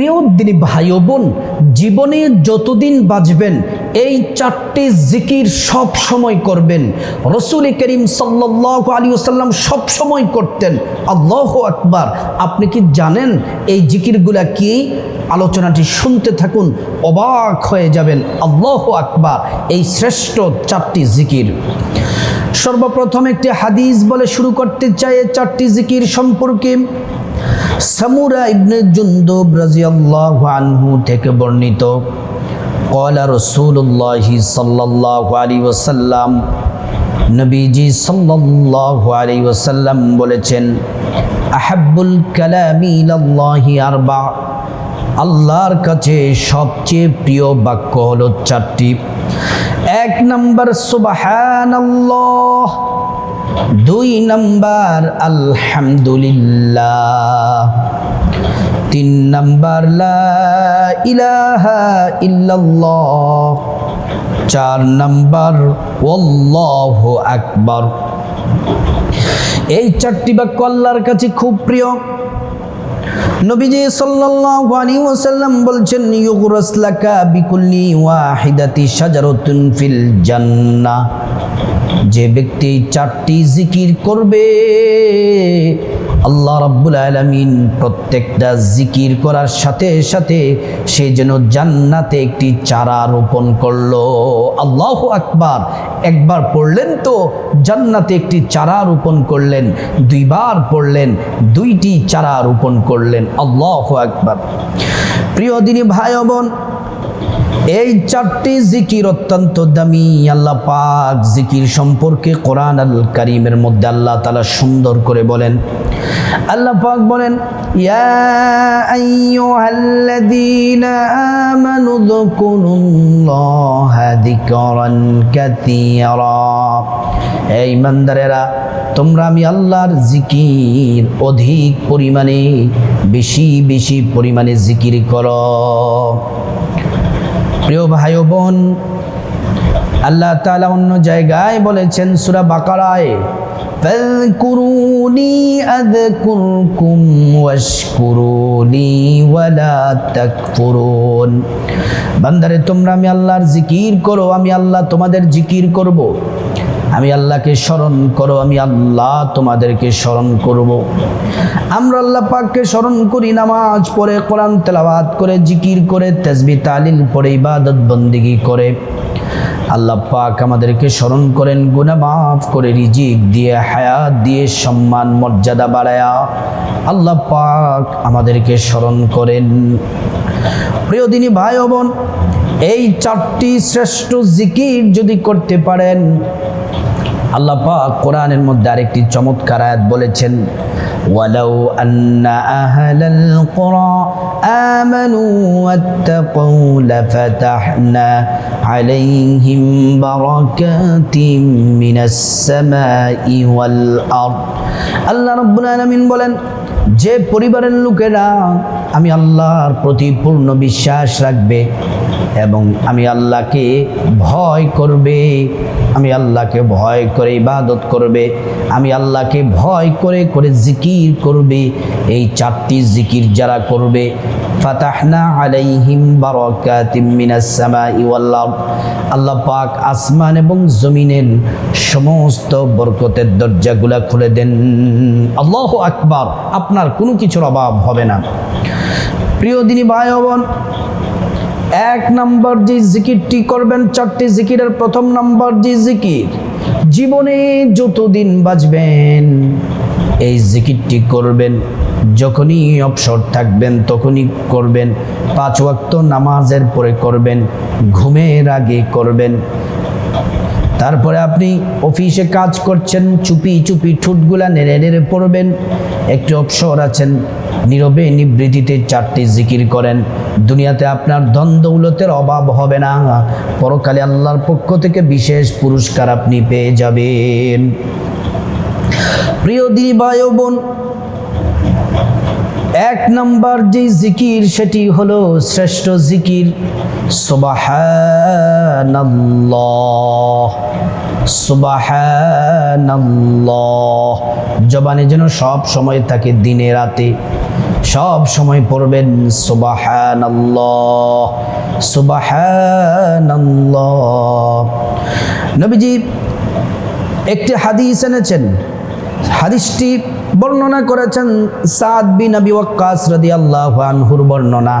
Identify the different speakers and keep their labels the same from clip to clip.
Speaker 1: প্রিয় দিনী ভাই বোন জীবনে যতদিন বাঁচবেন, এই চারটি জিকির সব সময় করবেন। রসুল করিম সাল্লাহ আলী আসাল্লাম সব সময় করতেন। আল্লাহ আকবার। আপনি কি জানেন এই জিকিরগুলা কি? আলোচনাটি শুনতে থাকুন, অবাক হয়ে যাবেন। আল্লাহ আকবার। এই শ্রেষ্ঠ চারটি জিকির। সর্বপ্রথম একটি হাদিস বলে শুরু করতে চাই চারটি জিকির সম্পর্কে। সামুরা ইবনে জুন্দুব রাজিয়াল্লাহু আনহু থেকে বর্ণিত কলা রসুল্লাহ সাল্লাহ আলী ওসাল্লাম নবীজি সাল্লাহ আলী ওসাল্লাম বলেছেন আহাবুল কালামিল্লাহি আরবা। আল্লাহর কাছে সবচেয়ে প্রিয় বাক্য হলো চারটি। এক নম্বর সুবহানাল্লাহ, দুই নম্বর আলহামদুলিল্লাহ, তিন নম্বর লা ইলাহা ইল্লাল্লাহ, চার নম্বর ওয়াল্লাহু আকবার। এই চারটি বাক্য আল্লাহর কাছে খুব প্রিয়। নবীজি সাল্লাল্লাহু আলাইহি ওয়াসাল্লাম বলছেন ইউগরাস লাকা বিকুল্লি ওয়াহিদাতি শাজারাতুন ফিল জান্নাহ। যে ব্যক্তি চারটি জিকির করবে, আল্লাহ রাব্বুল আলামিন প্রত্যেকটা জিকির করার সাথে সাথে সে যেন জান্নাতে একটি চারা রোপণ করল। আল্লাহ আকবার। একবার পড়লেন তো জান্নাতে একটি চারা রোপণ করলেন, দুইবার পড়লেন, দুইটি চারা রোপণ করলেন আল্লাহ আকবার। প্রিয় দিনী ভাই বোন এই চারটি জিকির অত্যন্ত দামি, আল্লাহ পাক জিকির সম্পর্কে কোরআন আল করিমের মধ্যে আল্লাহ তালা সুন্দর করে বলেন। আল্লাহ পাক বলেন এই ইমানদারেরা তোমরা আমি আল্লাহর জিকির অধিক পরিমাণে, বেশি বেশি পরিমাণে জিকির করো। প্রিয় ভাই ও বোন, আল্লাহ তাআলা অন্য জায়গায় বলেছেন সূরা বাকারায়, ফাযকুরুনি আযকুরকুম ওয়াশকুরুনি ওয়ালা তাকফুরুন। বান্দারে, তোমরা আমি আল্লাহর জিকির করো, আমি আল্লাহ তোমাদের জিকির করব। আমি আল্লাহকে স্মরণ করো, আমি আল্লাহ তোমাদেরকে স্মরণ করব। আমরা আল্লাহ পাককে স্মরণ করি, নামাজ পড়ে, কোরআন তেলাওয়াত করে, জিকির করে, তেজবি, তালিল পরে ইবাদত বন্দিগি করে আল্লাহ পাক আমাদেরকে স্মরণ করেন গুনা মাফ করে, রিজিক দিয়ে, হায়াত দিয়ে, সম্মান, মর্যাদা বাড়ায়া আল্লাহ পাক আমাদেরকে স্মরণ করেন প্রিয় দিনী ভাই বোন, এই চারটি শ্রেষ্ঠ জিকির যদি করতে পারেন আল্লাহ পাক কোরআনের মধ্যে আরেকটি চমৎকার আয়াত বলেছেন, ওয়ালাউ আন্না আহলাল কুরা আমানু ওয়াত্তাকু লাফাতাহনা আলাইহিম বারাকাতিম মিনাস সামাই ওয়াল আরদ। আল্লাহ রাব্বুল আলামিন বলেন, যে পরিবারের লোকেরা আমি আল্লাহর প্রতি পূর্ণ বিশ্বাস রাখবে এবং আমি আল্লাহকে ভয় করবে, আমি আল্লাহকে ভয় করে ইবাদত করবে, আমি আল্লাহকে ভয় করে করে জিকির করবে, এই চারটি জিকির যারা করবে, ফাতাহনা আলাইহিম বারাকাতিম মিনাস সামাই ওয়াল আরদ। আল্লাহ পাক আসমান এবং জমিনের সমস্ত বরকতের দরজাগুলা খুলে দেন। আল্লাহ আকবার, আপনার কোনো কিছুর অভাব হবে না। প্রিয় দিনী ভাই বোন এক নম্বর যে জিকিরটি করবেন, চারটি জিকিরের প্রথম নম্বর যে জিকির, জীবনে যতদিন বাঁচবেন, এই জিকিরটি করবেন, যখনই অবসর থাকবেন, তখনই করবেন, পাঁচ ওয়াক্ত নামাজের পরে করবেন, ঘুমের আগে করবেন। তারপরে আপনি অফিসে কাজ করছেন, চুপি চুপি ঠুটগুলা নেড়ে নেড়ে পড়বেন একটু অবসর আছেন। নীরবে নিবৃত্তিতে চারটি জিকির করেন। দুনিয়াতে আপনার ধন দৌলতের অভাব হবে না। পরকালে আল্লাহর পক্ষ থেকে বিশেষ পুরস্কার আপনি পেয়ে যাবেন। প্রিয় দিনী ভাই বোন, এক নম্বর যে জিকির, সেটি হলো শ্রেষ্ঠ জিকির, সুবাহানাল্লাহ। সুবাহানাল্লাহ। জবানে যেন সব সময় থাকে দিনে রাতে, সব সময় পড়বেন সুবাহানাল্লাহ সুবাহানাল্লাহ। নবীজি একটি হাদিস এনেছেন, হাদিসটি বর্ণনা করেছেন সাদ বিন আবি ওয়াক্কাস রাদিয়াল্লাহু আনহুর বর্ণনা।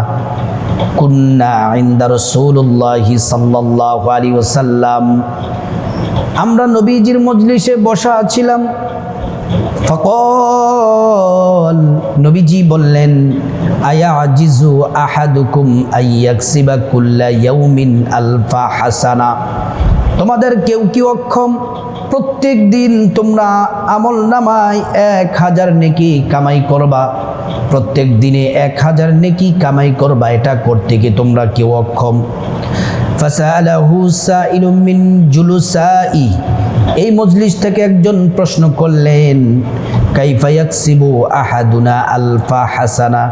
Speaker 1: কুন্না ইনদা রাসূলুল্লাহি সাল্লাল্লাহু আলাইহি ওয়াসাল্লাম আমরা নবীজির মজলিসে বসা ছিলাম। ফকল, নবীজি বললেন আয়া আজিজু কুল্লা ইয়াউমিন আলফা হাসানা। তোমাদের কেউ কি অক্ষম? প্রত্যেক দিন তোমরা আমল নামায় এক হাজার নেকি কামাই করবা। প্রত্যেক দিনে এক হাজার নেকি কামাই করবা, এটা করতে কি তোমরা কেউ অক্ষম? ফাসালাহু সাইলুম মিন জুলুসাই। এই মজলিস থেকে একজন প্রশ্ন করলেন, কাইফা ইয়াকসিবু আহাদুনা আলফা হাসানা?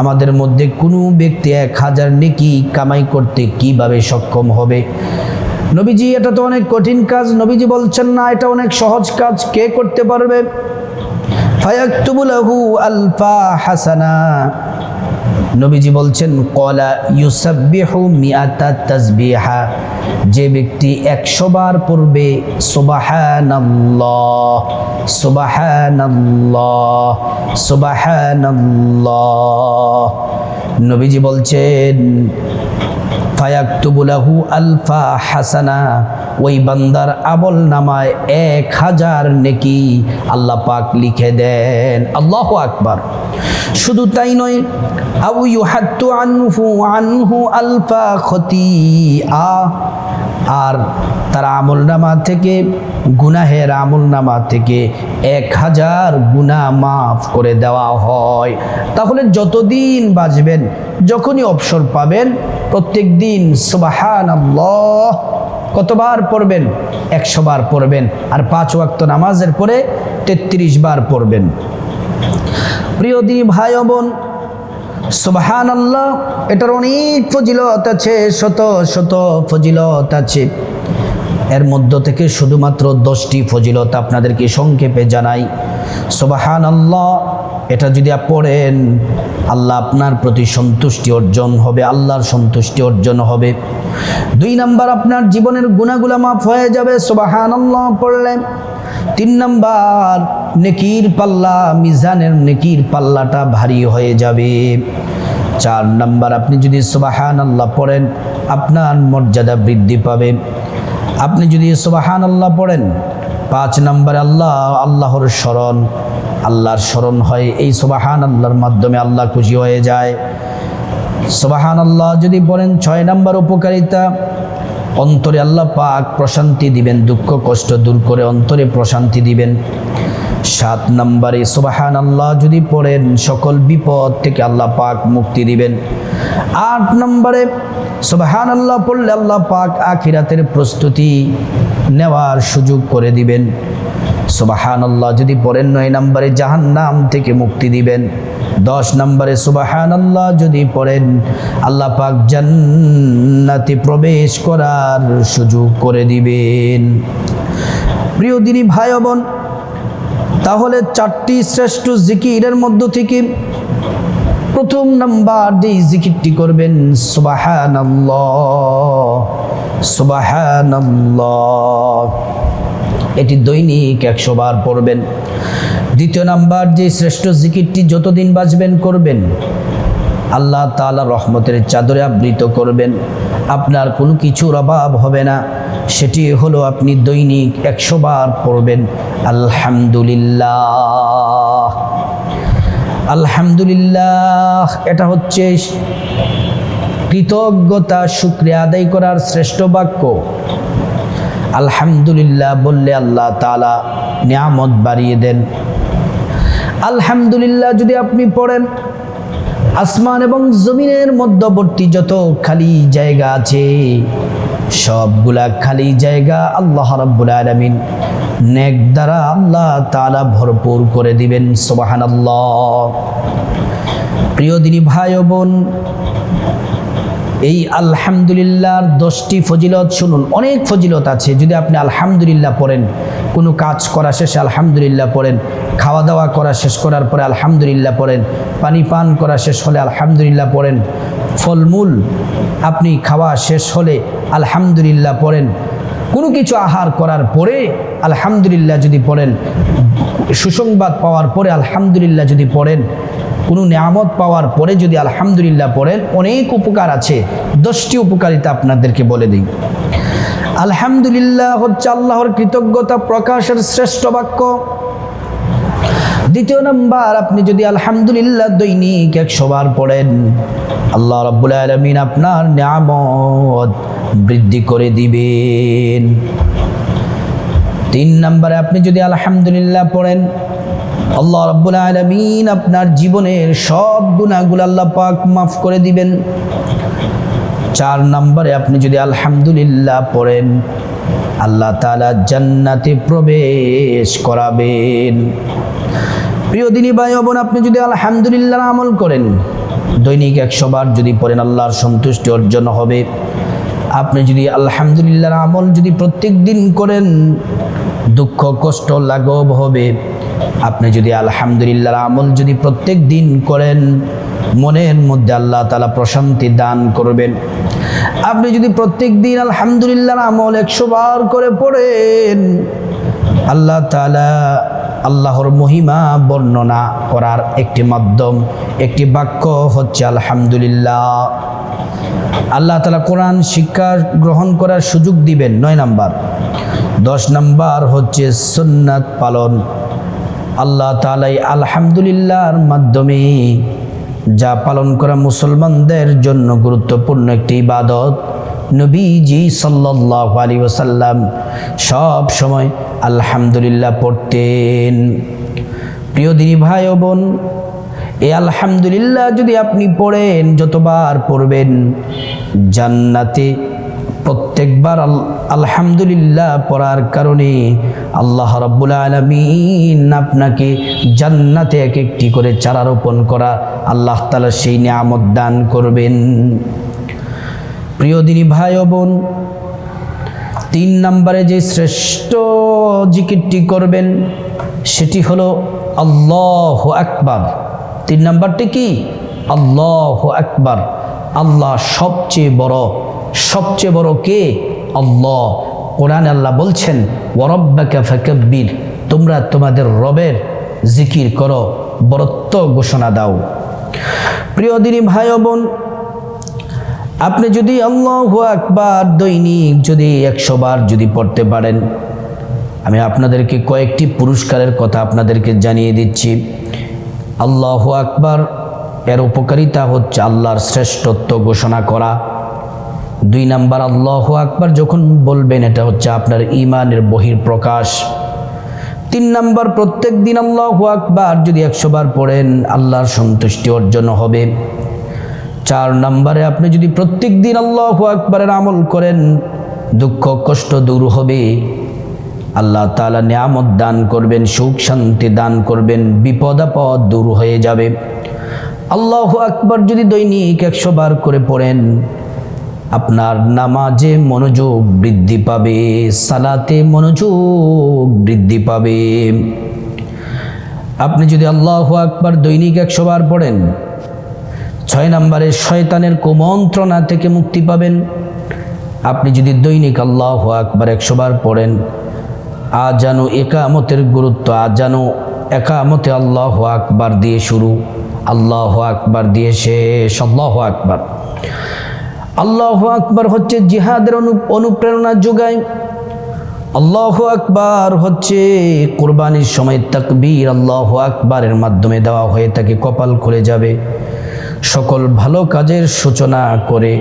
Speaker 1: আমাদের মধ্যে কোনো ব্যক্তি এক হাজার নেকি কামাই করতে কীভাবে সক্ষম হবে? নবীজি, এটা তো অনেক কঠিন কাজ। নবীজি বলছেন, না, এটা অনেক সহজ কাজ। কে করতে পারবে? ফায়াকতুবু লাহু আলফা হাসানা। নবীজি বলছেন, কলা ইউসাব্বিহু মিআতা তাসবিহা। যে ব্যক্তি একশো বার পড়বে, সুবাহানাল্লাহ সুবাহানাল্লাহ সুবাহানাল্লাহ। নবীজি বলছেন ফায়াকতুবুলাহু আলফা হাসানা। ওই বান্দার আবল নামায় এক হাজার নেকি আল্লাহ পাক লিখে দেন। আল্লাহ আকবার। শুধু তাই নয়, আবু আনহু আনহু আলফা আর তার আমল নামা থেকে, গুনাহের আমল নামা থেকে এক হাজার গুনাহ মাফ করে দেওয়া হয়। তাহলে যতদিন বাঁচবেন, যখনই অবসর পাবেন, প্রত্যেক দিন সুবাহান কতবার পড়বেন? একশো বার পড়বেন। আর পাঁচ ওয়াক্ত নামাজের পরে তেত্রিশ বার পড়বেন। প্রিয় দিনী ভাই বোন সুবাহান আল্লাহ এটার অনেক ফজিলত আছে, শত শত ফজিলত আছে। এর মধ্য থেকে শুধুমাত্র দশটি ফজিলত আপনাদেরকে সংক্ষেপে জানাই। সুবাহান আল্লাহ এটা যদি পড়েন, আল্লাহ আপনার প্রতি সন্তুষ্টি অর্জন হবে, আল্লাহর সন্তুষ্টি অর্জন হবে। দুই নাম্বার, আপনার জীবনের গুণাগুলা মাফ হয়ে যাবে সুবাহান আল্লাহ পড়লে। তিন নাম্বার, নেকির পাল্লা, মিজানের নেকির পাল্লাটা ভারী হয়ে যাবে। চার নাম্বার, আপনি যদি সুবাহান আল্লাহ পড়েন, আপনার মর্যাদা বৃদ্ধি পাবে। আপনি যদি সুবাহান আল্লাহ পড়েন, পাঁচ নাম্বার, আল্লাহ, আল্লাহর স্মরণ আল্লাহর স্মরণ হয়, এই সুবাহান আল্লাহর মাধ্যমে আল্লাহ খুশি হয়ে যায়। সুবাহান আল্লাহ যদি পড়েন, ছয় নাম্বার উপকারিতা অন্তরে আল্লাহ পাক প্রশান্তি দিবেন, দুঃখ, কষ্ট দূর করে অন্তরে প্রশান্তি দিবেন। সাত নম্বরে সুবাহান আল্লাহ যদি পড়েন সকল বিপদ থেকে আল্লাহ পাক মুক্তি দিবেন। আট নম্বরে সুবাহান আল্লাহ পড়লে আল্লাহ পাক আখিরাতের প্রস্তুতি নেওয়ার সুযোগ করে দিবেন। সুবাহান আল্লাহ যদি পড়েন নয় নম্বরে, জাহান্নাম থেকে মুক্তি দিবেন। দশ নম্বরে সুবাহান আল্লাহ যদি পড়েন, আল্লাহ পাক জান্নাতে প্রবেশ করার সুযোগ করে দিবেন। প্রিয় দিনী ভাই বোন, তাহলে চারটি শ্রেষ্ঠ জিকিরের মধ্য থেকে প্রথম নাম্বার যে জিকিরটি করবেন সুবাহান সুবাহান এটি দৈনিক একশো বার পড়বেন। দ্বিতীয় নাম্বার, যে শ্রেষ্ঠ জিকিরটি যতদিন বাঁচবেন করবেন, আল্লাহ তাআলা রহমতের চাদরে আবৃত করবেন। আপনার কোনো কিছুর অভাব হবে না। সেটি হলো আপনি দৈনিক একশো বার পড়বেন, আলহামদুলিল্লাহ। আলহামদুলিল্লাহ, এটা হচ্ছে কৃতজ্ঞতা, শুক্রিয়া আদায় করার শ্রেষ্ঠ বাক্য। আলহামদুলিল্লাহ বললে আল্লাহ তালা নিয়ামত বাড়িয়ে দেন। আলহামদুলিল্লাহ, যদি আপনি পড়েন, আসমান এবং জমিনের মধ্যবর্তী যত খালি জায়গা আছে, সবগুলা খালি জায়গা আল্লাহ রাব্বুল আলামিন নেক দ্বারা আল্লাহ তাআলা ভরপুর করে দিবেন, সুবহানাল্লাহ। প্রিয় দিনী ভাই ও বোন, এই আলহামদুলিল্লাহর দশটি ফজিলত শুনুন, অনেক ফজিলত আছে, যদি আপনি আলহামদুলিল্লাহ পড়েন কোনো কাজ করা শেষে, আলহামদুলিল্লাহ পড়েন। খাওয়া দাওয়া করা শেষ করার পরে আলহামদুলিল্লাহ পড়েন। পানি পান করা শেষ হলে আলহামদুলিল্লাহ পড়েন। ফলমূল আপনি খাওয়া শেষ হলে আলহামদুলিল্লাহ পড়েন। কোনো কিছু আহার করার পরে আলহামদুলিল্লাহ যদি পড়েন। সুসংবাদ পাওয়ার পরে আলহামদুলিল্লাহ যদি পড়েন। কোনো নিয়ামত পাওয়ার পরে যদি আলহামদুলিল্লাহ পড়েন, অনেক উপকার আছে। দশটি উপকারিতা আপনাদেরকে বলে দিই। আলহামদুলিল্লাহ হচ্ছে আল্লাহর কৃতজ্ঞতা প্রকাশের শ্রেষ্ঠ বাক্য। দ্বিতীয় নম্বর, আপনি যদি আলহামদুলিল্লাহ দৈনিক একশো বার পড়েন, আল্লাহ রব্বুল আলমিন আপনার নিয়ামত বৃদ্ধি করে দিবেন। তিন নম্বরে, আপনি যদি আলহামদুলিল্লাহ পড়েন, আল্লাহ রব্বুল আলমিন আপনার জীবনের সব গুণাগুলো আল্লাহ পাক মাফ করে দিবেন। চার নম্বরে আপনি যদি আলহামদুলিল্লাহ পড়েন, আল্লাহ তালা জান্নাতে প্রবেশ করাবেন। প্রিয় দিনী ভাই বোন আপনি যদি আলহামদুলিল্লাহ আমল করেন, দৈনিক একশো বার যদি পড়েন, আল্লাহর সন্তুষ্টি অর্জন হবে। আপনি যদি আলহামদুলিল্লাহর আমল যদি প্রত্যেক দিন করেন, দুঃখ, কষ্ট, লাঘব হবে। আপনি যদি আলহামদুলিল্লাহর আমল যদি প্রত্যেক দিন করেন মনের মধ্যে আল্লাহ তালা প্রশান্তি দান করবেন। আপনি যদি প্রত্যেক দিন আলহামদুলিল্লাহর আমল একশো বার করে পড়েন, আল্লাহ তালা আল্লাহর মহিমা বর্ণনা করার একটি মাধ্যম, একটি বাক্য হচ্ছে আলহামদুলিল্লাহ। আল্লাহ তালা কোরআন শিক্ষা গ্রহণ করার সুযোগ দিবেন, নয় নাম্বার। দশ নাম্বার হচ্ছে সুন্নাত পালন। আল্লাহ তালাই আলহামদুলিল্লাহর মাধ্যমে যা পালন করা মুসলমানদের জন্য গুরুত্বপূর্ণ একটি ইবাদত। নবীজি সাল্লাহ আলী ওসাল্লাম সব সময় আলহামদুলিল্লাহ পড়তেন। প্রিয় দিনী ভাই ও বোন, এ আলহামদুলিল্লাহ যদি আপনি পড়েন, যতবার পড়বেন, জান্নাতে প্রত্যেকবার আলহামদুলিল্লাহ পড়ার কারণে আল্লাহ রব্বুল আলমিন আপনাকে জান্নাতে এক একটি করে চারা রোপণ করা আল্লাহ তালা সেই নিয়ামত দান করবেন। প্রিয় দিনী ভাই বোন, তিন নম্বরে যে শ্রেষ্ঠ জিকিরটি করবেন সেটি হলো আল্লাহ আকবার। তিন নম্বরটি কি? আল্লাহ আকবার। আল্লাহ সবচেয়ে বড় সবচেয়ে বড় কে? আল্লাহ। কোরআন আল্লাহ বলছেন ওরব্বাকা ফাকাব্বির তোমরা তোমাদের রবের জিকির করো, বরত্ব ঘোষণা দাও। প্রিয় দিনী ভাই বোন, আপনি যদি আল্লাহ আকবার দৈনিক যদি একশো বার যদি পড়তে পারেন, আমি আপনাদেরকে কয়েকটি পুরস্কারের কথা আপনাদেরকে জানিয়ে দিচ্ছি। আল্লাহ আকবার এর উপকারিতা হচ্ছে আল্লাহর শ্রেষ্ঠত্ব ঘোষণা করা। দুই নাম্বার, আল্লাহ আকবার যখন বলবেন, এটা হচ্ছে আপনার ইমানের বহির প্রকাশ তিন নাম্বার, প্রত্যেক দিন আল্লাহ আকবার যদি একশো বার পড়েন, আল্লাহর সন্তুষ্টি অর্জন হবে। চার নম্বরে, আপনি যদি প্রত্যেক দিন আল্লাহ আকবরের আমল করেন, দুঃখ কষ্ট দূর হবে। আল্লাহ তালা নিয়ামত দান করবেন, সুখ শান্তি দান করবেন, বিপদ আপদ দূর হয়ে যাবে। আল্লাহ আকবর যদি দৈনিক একশো বার করে পড়েন, আপনার নামাজে মনোযোগ বৃদ্ধি পাবে, সালাতে মনোযোগ বৃদ্ধি পাবে। আপনি যদি আল্লাহ আকবার দৈনিক একশো বার পড়েন, ছয় নম্বরে শয়তানের কুমন্ত্রণা থেকে মুক্তি পাবেন। আপনি যদি দৈনিক আল্লাহ আকবার একশো বার পড়েন, আজানো একামতের গুরুত্ব আজানো একামতে আল্লাহ আকবার দিয়ে শুরু। আল্লাহ আকবার দিয়ে শেষ, আল্লাহ আকবার। আল্লাহ আকবার হচ্ছে জিহাদের অনু, অনুপ্রেরণা যোগায়। আল্লাহ আকবার হচ্ছে কোরবানির সময় তাকবীর আল্লাহ আকবারের মাধ্যমে দেওয়া হয়ে থাকে, কপাল খুলে যাবে। সকল ভালো কাজের সূচনা করে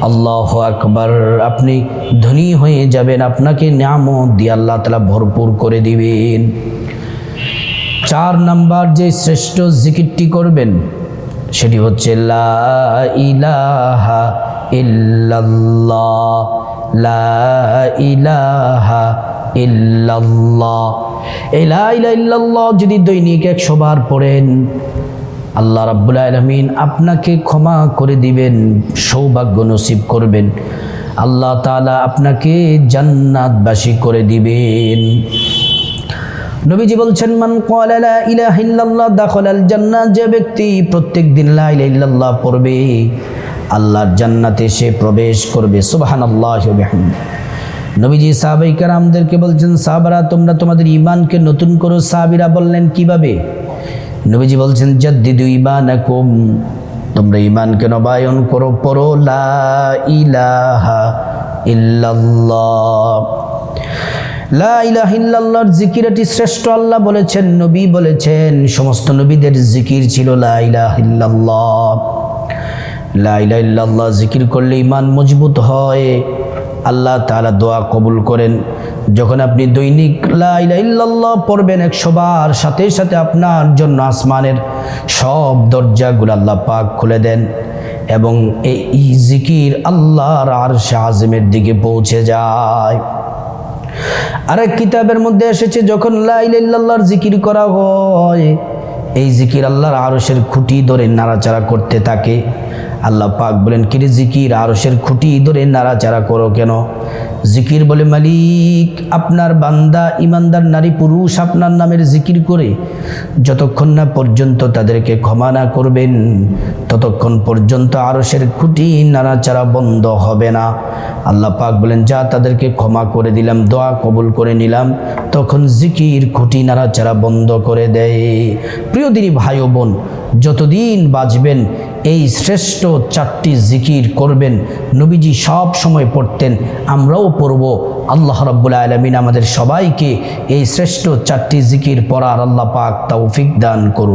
Speaker 1: আল্লাহ আকবার। আপনি ধনী হয়ে যাবেন, আপনাকে নামও দিয়ে আল্লাহ তালা ভরপুর করে দিবেন। চার নাম্বার যে শ্রেষ্ঠ জিকিরটি করবেন, সেটি হচ্ছে লা ইলাহা ইল্লাল্লাহ। লা ইলাহা ইল্লাল্লাহ। এই লা ইল্লাল্লাহ যদি দৈনিক একশো বার পড়েন, আল্লাহ রাব্বুল আলমিন আপনাকে ক্ষমা করে দিবেন, সৌভাগ্য নসিব করবেন। আল্লাহ তালা আপনাকে জান্নাতবাসী করে দিবেন। নবীজি বলছেন, মান ক্বালা লা ইলাহা ইল্লাল্লাহ দাখালাল জান্নাহ যে ব্যক্তি প্রত্যেক দিন লা ইল্লাল্লাহ পড়বে, আল্লাহর জান্নাতে সে প্রবেশ করবে। সুবহানাল্লাহি ওয়া বিহামদিহি। নবীজি সাহাবাই কারামদেরকে বলছেন, সাহাবারা, তোমরা তোমাদের ইমানকে নতুন করো। সাহাবিরা বললেন, কীভাবে? নবীজি বলছেন, জাদ্দিদু ইমানাকুম তোমরা ইমানকে নবায়ন করো, পড়ো। লা ইলাহা ইল্লাল্লাহ লা ইলাহা ইল্লাল্লাহর জিকিরটি শ্রেষ্ঠ আল্লাহ বলেছেন, নবী বলেছেন, সমস্ত নবীদের জিকির ছিল লা ইলাহা ইল্লাল্লাহ। লা জিকির করলে ইমান মজবুত হয়। আল্লাহ তাআলা দোয়া কবুল করেন। যখন আপনি দৈনিক লা ইলাহা পড়বেন একশো বার সাথে সাথে আপনার জন্য আসমানের সব দরজাগুলো আল্লাহ পাক খুলে দেন এবং এই জিকির আল্লাহর আর আজমের দিকে পৌঁছে যায়। আরেক কিতাবের মধ্যে এসেছে, যখন লাইল্লাহর জিকির করা হয়, এই জিকির আল্লাহর আরসের খুঁটি ধরে নাড়াচাড়া করতে থাকে। আল্লাহ পাক বলেন, কিরে জিকির আরসের খুঁটি ধরে নাড়াচাড়া করো কেন? জিকির বলে, মালিক, আপনার বান্দা, ইমানদার নারী, পুরুষ, আপনার নামের জিকির করে যতক্ষণ না পর্যন্ত তাদেরকে ক্ষমা না করবেন, ততক্ষণ পর্যন্ত আরসের খুঁটি নাড়াচাড়া বন্ধ হবে না। আল্লাহ পাক বলেন, যা তাদেরকে ক্ষমা করে দিলাম, দোয়া কবুল করে নিলাম, তখন জিকির, খুঁটি নাড়াচাড়া বন্ধ করে দেয়। প্রিয় দিনী ভাই ও বোন, যতদিন বাঁচবেন, এই শ্রেষ্ঠ চারটি জিকির করবেন, নবীজি সব সময় পড়তেন, আমরাও পড়ব। আল্লাহ রব্বুল আলমিন আমাদের সবাইকে এই শ্রেষ্ঠ চারটি জিকির পড়ার আল্লাহ পাক তৌফিক দান করুন।